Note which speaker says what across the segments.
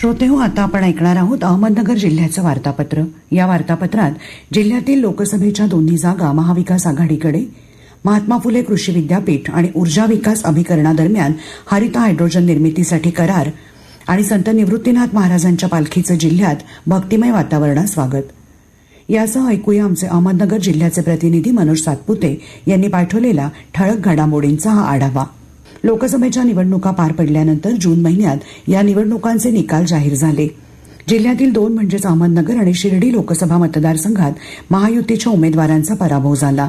Speaker 1: श्रोते हो आता आपण ऐकणार आहोत अहमदनगर जिल्ह्याचं वार्तापत्र. या वार्तापत्रात जिल्ह्यातील लोकसभेच्या दोन्ही जागा महाविकास आघाडीकडे महात्मा फुले कृषी विद्यापीठ आणि ऊर्जा विकास अभिकरणादरम्यान हरित हायड्रोजन निर्मितीसाठी करार आणि संत निवृत्तीनाथ महाराजांच्या पालखीचं जिल्ह्यात भक्तिमय वातावरणात स्वागत. यासह ऐकूया आमचे अहमदनगर जिल्ह्याचे प्रतिनिधी मनोज सातपुते यांनी पाठवलेला ठळक घडामोडींचा हा आढावा. लोकसभेच्या निवडणुका पार पडल्यानंतर जून महिन्यात या निवडणुकांचे निकाल जाहीर झाले. जिल्ह्यातील दोन म्हणजेच अहमदनगर आणि शिर्डी लोकसभा मतदारसंघात महायुतीच्या उमेदवारांचा पराभव झाला.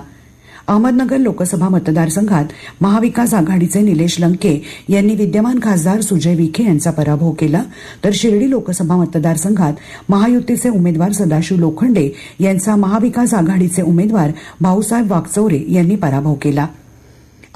Speaker 1: अहमदनगर लोकसभा मतदारसंघात महाविकास आघाडीचे निलेश लंके यांनी विद्यमान खासदार सुजय विखे यांचा पराभव केला. तर शिर्डी लोकसभा मतदारसंघात महायुतीचे उमेदवार सदाशिव लोखंडे यांचा महाविकास आघाडीचे उमेदवार भाऊसाहेब वागचौरे यांनी पराभव केला.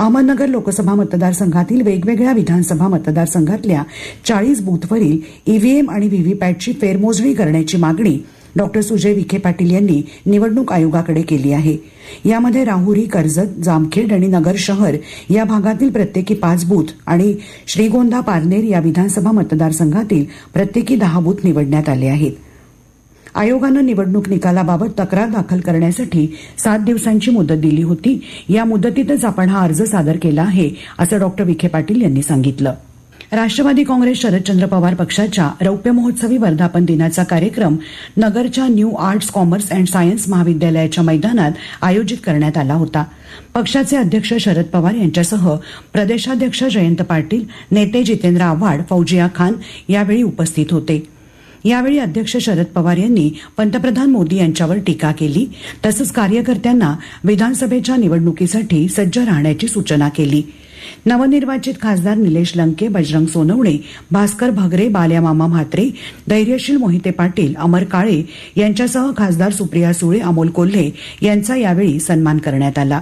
Speaker 1: अहमदनगर लोकसभा मतदारसंघातील वेगवेगळ्या विधानसभा मतदारसंघातल्या चाळीस बूथवरील ईव्हीएम आणि व्हीव्हीपॅटची फेरमोजणी करण्याची मागणी डॉक्टर सुजय विखे पाटील यांनी निवडणूक आयोगाकडे केली आहे. यामध्ये राहुरी कर्जत जामखेड आणि नगर शहर या भागातील प्रत्येकी पाच बूथ आणि श्रीगोंदा पारनेर या विधानसभा मतदारसंघातील प्रत्येकी दहा बूथ निवडण्यात आले आहेत. आयोगानं निवडणूक निकालाबाबत तक्रार दाखल करण्यासाठी सात दिवसांची मुदत दिली होती. या मुदतीतच आपण हा अर्ज सादर केला आहे असं डॉक्टर विखे पाटील यांनी सांगितलं. राष्ट्रवादी काँग्रेस शरदचंद्र पवार पक्षाच्या रौप्य महोत्सवी वर्धापन दिनाचा कार्यक्रम नगरच्या new arts commerce and science महाविद्यालयाच्या मैदानात आयोजित करण्यात आला होता. पक्षाचे अध्यक्ष शरद पवार यांच्यासह प्रदेशाध्यक्ष जयंत पाटील नेते जितेंद्र आव्हाड फौजिया खान यावेळी उपस्थित होते. यावेळी अध्यक्ष शरद पवार यांनी पंतप्रधान मोदी यांच्यावर टीका केली. तसंच कार्यकर्त्यांना विधानसभेच्या निवडणुकीसाठी सज्ज राहण्याची सूचना केली. नवनिर्वाचित खासदार निलेश लंके बजरंग सोनवणे भास्कर भगरे बाल्यामामा म्हात्रे धैर्यशील मोहिते पाटील अमर काळे यांच्यासह खासदार सुप्रिया सुळे अमोल कोल्हे यांचा यावेळी सन्मान करण्यात आला.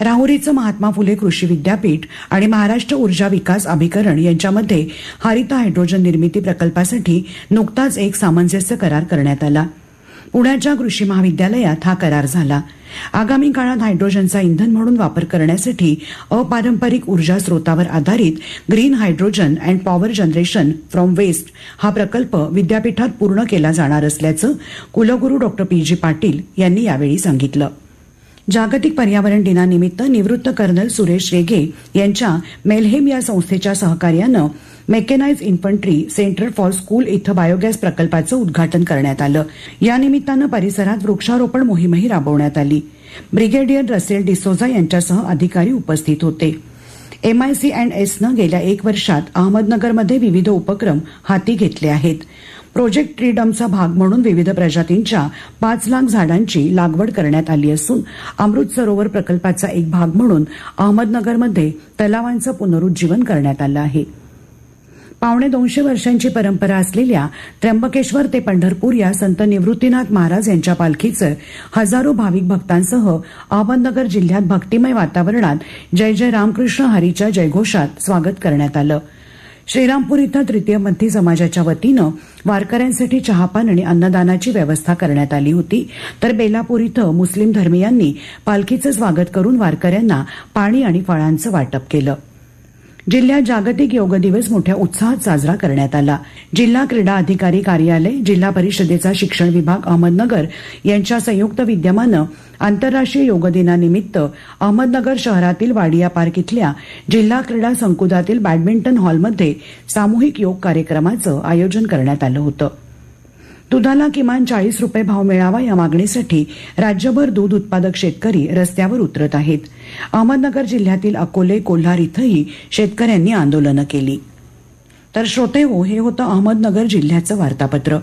Speaker 1: राहुरीचं महात्मा फुले कृषी विद्यापीठ आणि महाराष्ट्र ऊर्जा विकास अभिकरण यांच्यामध्ये हरित हायड्रोजन निर्मिती प्रकल्पासाठी नुकताच एक सामंजस्य करार करण्यात आला. पुण्याच्या कृषी महाविद्यालयात हा करार झाला. आगामी काळात हायड्रोजनचा इंधन म्हणून वापर करण्यासाठी अपारंपरिक ऊर्जा स्रोतावर आधारित green hydrogen and power generation from waste हा प्रकल्प विद्यापीठात पूर्ण केला जाणार असल्याचं कुलगुरू डॉक्टर पी जी पाटील यांनी यावेळी सांगितलं. जागतिक पर्यावरण दिनानिमित्त निवृत्त कर्नल सुरेश रेगे यांच्या मेलहेम या संस्थेच्या सहकार्यानं mechanised infantry centre for school इथं बायोगॅस प्रकल्पाचं उद्घाटन करण्यात आलं. या निमित्तानं परिसरात वृक्षारोपण मोहीमही राबवण्यात आली. ब्रिगेडियर रसेल डिसोजा यांच्यासह अधिकारी उपस्थित होते. एमआयसी अँड एसनं गेल्या एक वर्षात अहमदनगरमध्ये विविध उपक्रम हाती घेतले आहेत. प्रोजेक्ट ट्रीडमचा भाग म्हणून विविध प्रजातींच्या पाच लाख झाडांची लागवड करण्यात आली असून अमृत सरोवर प्रकल्पाचा एक भाग म्हणून अहमदनगरमध्ये तलावांचं पुनरुज्जीवन करण्यात आलं आहे. पावणे दोनशे वर्षांची परंपरा असलेल्या त्र्यंबकेश्वर ते पंढरपूर या संत निवृत्तीनाथ महाराज यांच्या पालखीचं हजारो भाविक भक्तांसह अहमदनगर जिल्ह्यात भक्तिमय वातावरणात जय जय रामकृष्ण हरीच्या जयघोषात स्वागत करण्यात आलं. श्रीरामपूर इथं तृतीयपंथी समाजाच्या वतीनं वारकऱ्यांसाठी चहापान आणि अन्नदानाची व्यवस्था करण्यात आली होती. तर बेलापूर इथं मुस्लिम धर्मियांनी पालखीचं स्वागत करून वारकऱ्यांना पाणी आणि फळांचं वाटप केलं. जिल्ह्यात जागतिक योग दिवस मोठ्या उत्साहात साजरा करण्यात आला. जिल्हा क्रीडा अधिकारी कार्यालय जिल्हा परिषदेचा शिक्षण विभाग अहमदनगर यांच्या संयुक्त विद्यमानं आंतरराष्ट्रीय योग दिनानिमित्त अहमदनगर शहरातील वाडिया पार्क इथल्या जिल्हा क्रीडा संकुलातील बॅडमिंटन हॉलमध्ये सामूहिक योग कार्यक्रमाचं आयोजन करण्यात आलं होतं. दुधाला किमान चाळीस रुपये भाव मिळावा या मागणीसाठी राज्यभर दूध उत्पादक शेतकरी रस्त्यावर उतरत आहेत. अहमदनगर जिल्ह्यातील अकोले कोल्हार इथंही शेतकऱ्यांनी आंदोलनं केली. तर श्रोते हो हे होतं अहमदनगर जिल्ह्याचं वार्तापत्र.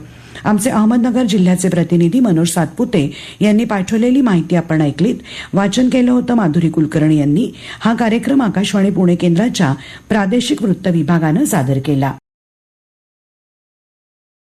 Speaker 1: आमचे अहमदनगर जिल्ह्याचे प्रतिनिधी मनोज सातपुते यांनी पाठवलेली माहिती आपण ऐकलीत. वाचन केलं होतं माधुरी कुलकर्णी यांनी. हा कार्यक्रम आकाशवाणी पुणे केंद्राच्या प्रादेशिक वृत्त विभागानं सादर केला.